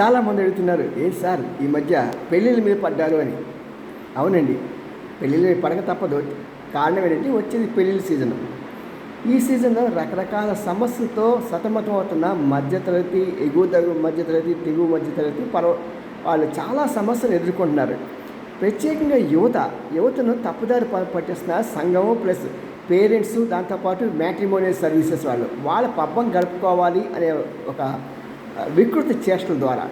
చాలామంది అడుగుతున్నారు ఏ సార్ ఈ మధ్య పెళ్ళిళ్ళ మీద పడ్డారు అని. అవునండి పెళ్ళిళ్ళ మీద పడక తప్పదు. కారణం ఏంటంటే వచ్చేది పెళ్ళిళ్ళ సీజన్. ఈ సీజన్లో రకరకాల సమస్యలతో సతమతం అవుతున్న మధ్యతరగతి ఎగువ తగు మధ్యతరగతి దిగువ మధ్యతరగతి పర్వ వాళ్ళు చాలా సమస్యలు ఎదుర్కొంటున్నారు. ప్రత్యేకంగా యువత యువతను తప్పుదారి ప- పట్టిస్తున్న సంఘము ప్లస్ పేరెంట్స్ దాంతోపాటు మ్యాట్రిమోనియల్ సర్వీసెస్ వాళ్ళు. వాళ్ళ పబ్బం గడుపుకోవాలి అనే ఒక వికృతి చేష్టల ద్వారా.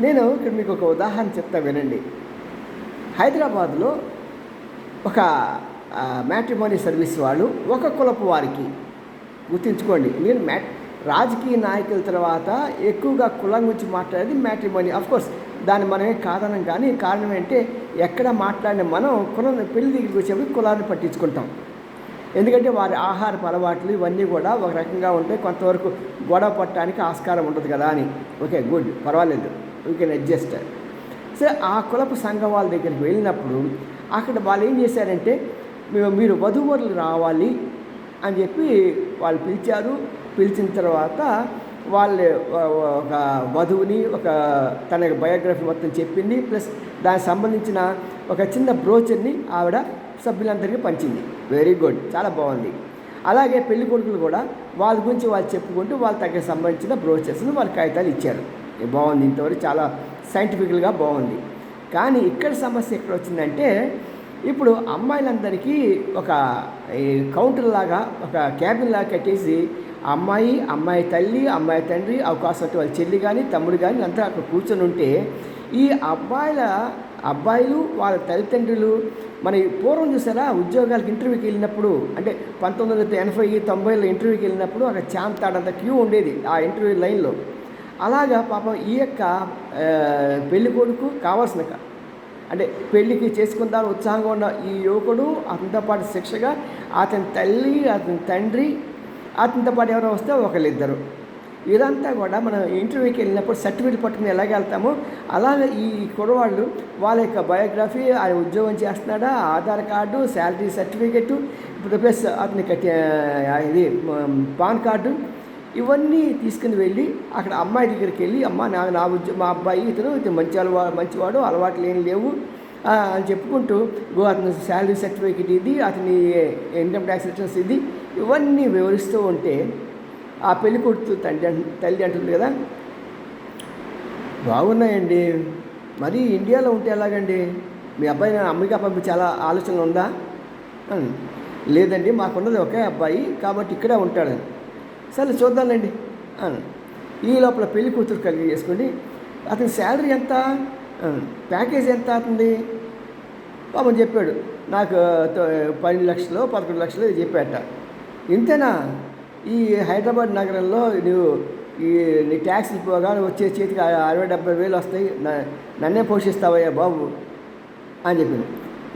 నేను ఇక్కడ మీకు ఒక ఉదాహరణ చెప్తా వినండి. హైదరాబాద్లో ఒక మ్యాట్రిమోనీ సర్వీస్ వాళ్ళు ఒక కులపు వారికి గుర్తుంచుకోండి. నేను మ్యాట్ రాజకీయ నాయకుల తర్వాత ఎక్కువగా కులం గురించి మాట్లాడేది మ్యాట్రిమోనీ. కోర్స్ దాన్ని మనమే కారణం కానీ కారణం ఏంటంటే ఎక్కడ మాట్లాడిన మనం కులం పెళ్ళి దగ్గరికి వచ్చేప్పుడు కులాన్ని పట్టించుకుంటాం. ఎందుకంటే వారి ఆహారపు అలవాట్లు ఇవన్నీ కూడా ఒక రకంగా ఉంటే కొంతవరకు గొడవ పట్టడానికి ఆస్కారం ఉంటుంది కదా అని. Okay good. పర్వాలేదు. యూ కెన్ అడ్జస్ట్ సరే ఆ కులపు సంఘం వాళ్ళ దగ్గరికి వెళ్ళినప్పుడు అక్కడ వాళ్ళు ఏం చేశారంటే మీరు వధువరులు రావాలి అని చెప్పి వాళ్ళు పిలిచారు. పిలిచిన తర్వాత వాళ్ళు ఒక వధువుని ఒక తన బయోగ్రఫీ మొత్తం చెప్పింది. ప్లస్ దానికి సంబంధించిన ఒక చిన్న బ్రోచర్ని ఆవిడ సభ్యులందరికీ పంచింది. వెరీ గుడ్ చాలా బాగుంది. అలాగే పెళ్ళి కొడుకులు కూడా వాళ్ళ గురించి వాళ్ళు చెప్పుకుంటూ వాళ్ళ తగ్గ సంబంధించిన బ్రోచర్స్ని వాళ్ళ కాగితాలు ఇచ్చారు. బాగుంది ఇంతవరకు చాలా సైంటిఫికల్గా బాగుంది. కానీ ఇక్కడ సమస్య ఎక్కడ వచ్చిందంటే ఇప్పుడు అమ్మాయిలందరికీ ఒక ఈ కౌంటర్ లాగా ఒక క్యాబిన్ లాగా కట్టేసి అమ్మాయి అమ్మాయి తల్లి అమ్మాయి తండ్రి అవకాశం వాళ్ళ చెల్లి కానీ తమ్ముడు కానీ అంతా అక్కడ కూర్చొని ఉంటే ఈ అబ్బాయిల అబ్బాయిలు వాళ్ళ తల్లిదండ్రులు మన పూర్వం చూసారా ఉద్యోగాలకు ఇంటర్వ్యూకి వెళ్ళినప్పుడు అంటే పంతొమ్మిది వందల ఎనభై తొంభైలో ఇంటర్వ్యూకి వెళ్ళినప్పుడు అక్కడ చాంతాడంత క్యూ ఉండేది ఆ ఇంటర్వ్యూ లైన్లో. అలాగా పాపం ఈ యొక్క పెళ్ళి కొడుకు కావాల్సిన అంటే పెళ్ళికి చేసుకుందాం ఉత్సాహంగా ఉన్న ఈ యువకుడు అతనితో పాటు శిక్షగా అతని తల్లి అతని తండ్రి అతనితో పాటు ఎవరో వస్తే ఒకళ్ళిద్దరు. ఇదంతా కూడా మనం ఇంటర్వ్యూకి వెళ్ళినప్పుడు సర్టిఫికేట్ పట్టుకుని ఎలాగ వెళ్తామో అలాగే ఈ కుర్రవాళ్ళు వాళ్ళ యొక్క బయోగ్రఫీ ఆయన ఉద్యోగం చేస్తున్నాడా ఆధార్ కార్డు శాలరీ సర్టిఫికెట్ ఇప్పుడు ప్లస్ అతని కట్టి ఇది పాన్ కార్డు ఇవన్నీ తీసుకుని వెళ్ళి అక్కడ అమ్మాయి దగ్గరికి వెళ్ళి అమ్మ నా నా ఉద్యోగం మా అబ్బాయి ఇతను ఇతను మంచి అలవా మంచివాడు అలవాట్లు ఏం లేవు. అని చెప్పుకుంటూ అతని శాలరీ సర్టిఫికేట్ ఇది అతని ఇన్కమ్ ట్యాక్స్ రిటర్న్స్ ఇది. ఇవన్నీ వివరిస్తూ ఉంటే ఆ పెళ్ళి కొడుతు తండ్రి తల్లి అంటుంది కదా. బాగున్నాయండి. మరి ఇండియాలో ఉంటే ఎలాగండి? మీ అబ్బాయి నేను పంపించి చాలా ఆలోచన ఉందా? లేదండి మాకున్నది ఒకే అబ్బాయి కాబట్టి ఇక్కడే ఉంటాడు. సరే చూద్దాంలేండి. ఈ లోపల పెళ్ళి కూతురు కలిగి చేసుకోండి అతని శాలరీ ఎంత? ప్యాకేజ్ ఎంత అవుతుంది? పాపం చెప్పాడు. నాకు పన్నెండు లక్షలు పదకొండు లక్షలు చెప్పాట. ఇంతేనా? ఈ హైదరాబాద్ నగరంలో నువ్వు ఈ నీ ట్యాక్సీ పోగా వచ్చే చేతికి అరవై డెబ్బై వేలు వస్తాయి. నన్నే పోషిస్తావయ్యా బాబు అని చెప్పింది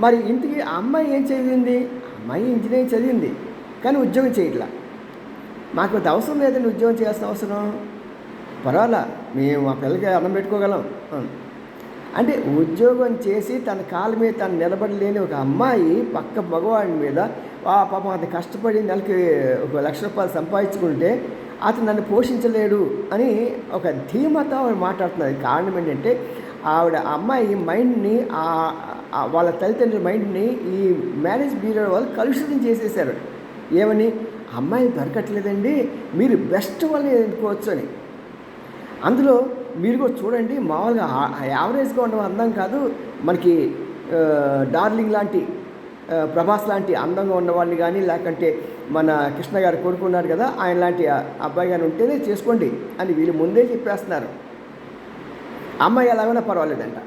మరి ఇంటికి అమ్మాయి ఏం చదివింది? అమ్మాయి ఇంజనీరింగ్ చదివింది కానీ ఉద్యోగం చేయట్లా. మాకు అంత అవసరం లేదండి ఉద్యోగం చేయాల్సిన అవసరం. పర్వాలా మేము మా పిల్లలకి అన్నం పెట్టుకోగలం. అంటే ఉద్యోగం చేసి తన కాళ్ళ మీద తను నిలబడలేని ఒక అమ్మాయి పక్క మగవాడి మీద పాపం అతను కష్టపడి నెలకి ఒక లక్ష రూపాయలు సంపాదించుకుంటే అతను నన్ను పోషించలేడు అని ఒక ధీమతో ఆవిడ మాట్లాడుతున్నది. కారణం ఏంటంటే ఆవిడ అమ్మాయి మైండ్ని వాళ్ళ తల్లిదండ్రుల మైండ్ని ఈ మ్యారేజ్ బ్యూరో వాళ్ళు కలుషితం చేసేసారు ఏమని? అమ్మాయి దొరకట్లేదండి మీరు బెస్ట్ వాళ్ళని ఎన్నుకోవచ్చు అని అందులో మీరు కూడా చూడండి మామూలుగా యావరేజ్గా ఉండడం అందం కాదు. మనకి డార్లింగ్ లాంటి ప్రభాస్ లాంటి అందంగా ఉన్నవాళ్ళని కానీ లేకంటే మన కృష్ణ గారు కోరుకున్నారు కదా ఆయన లాంటి అబ్బాయి కానీ ఉంటేనే చేసుకోండి అని వీళ్ళు ముందే చెప్పేస్తున్నారు. అమ్మాయి ఎలాగైనా పర్వాలేదంట.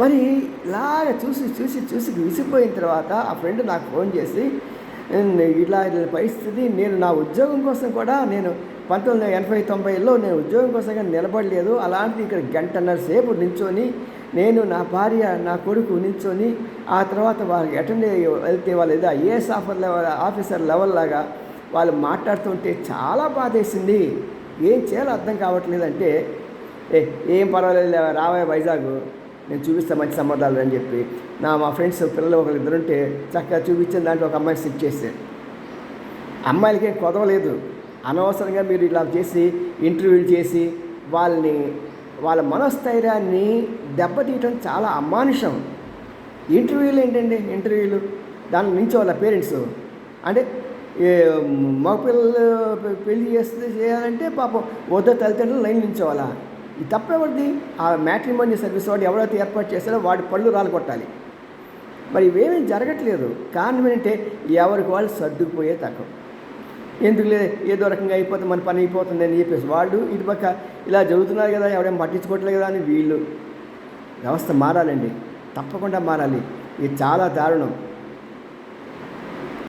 మరి ఇలాగ చూసి చూసి చూసి విసిపోయిన తర్వాత ఆ ఫ్రెండ్ నాకు ఫోన్ చేసి ఇలా ఇలా పరిస్థితి నేను నా ఉద్యోగం కోసం కూడా నేను పంతొమ్మిది వందల ఎనభై తొంభైలో నేను ఉద్యోగం కోసం నిలబడలేదు. అలాంటిది ఇక్కడ గంటన్నర సేపు నించొని నేను నా భార్య నా కొడుకు నించొని ఆ తర్వాత వాళ్ళకి అటెండ్ వెళ్తే వాళ్ళు ఏదో IAS offer level officer level లాగా వాళ్ళు మాట్లాడుతుంటే చాలా బాధేసింది. ఏం చేయాలో అర్థం కావట్లేదంటే ఏ ఏం పర్వాలేదు రావే వైజాగ్ నేను చూపిస్తా మంచి సంబంధాలు అని చెప్పి నా మా ఫ్రెండ్స్ పిల్లలు ఒకరు ఉంటే చక్కగా చూపించిన దాంట్లో ఒక అమ్మాయిని సెట్ చేశాను అమ్మాయిలకేం కొదవలేదు. అనవసరంగా మీరు ఇలా చేసి ఇంటర్వ్యూలు చేసి వాళ్ళని వాళ్ళ మనస్థైర్యాన్ని దెబ్బతీయటం చాలా అమానుషం. ఇంటర్వ్యూలు ఏంటండి? ఇంటర్వ్యూలు. దాని నుంచి వాళ్ళ పేరెంట్స్. అంటే ఏ మగపిల్లలు పెళ్ళి చేస్తే చేయాలంటే పాపం వద్ద తల్లిదండ్రులు లైన్ నించోవాలా ఈ తప్పెవరిది ఆ మ్యాట్రిమోని సర్వీస్ వాడు ఎవరైతే ఏర్పాటు చేస్తారో వాడి పళ్ళు రాలగొట్టాలి మరి ఇవేమీ జరగట్లేదు. కారణం ఏంటంటే ఎవరికి వాళ్ళు సర్దుకుపోయే తక్కువ ఎందుకు లేదు? ఏదో రకంగా అయిపోతే మన పని అయిపోతుంది అని చెప్పేసి వాళ్ళు ఇటు పక్క ఇలా జరుగుతున్నారు కదా ఎవడేం పట్టించుకోవట్లేదు కదా అని వీళ్ళు. వ్యవస్థ మారాలండి. తప్పకుండా మారాలి. ఇది చాలా దారుణం.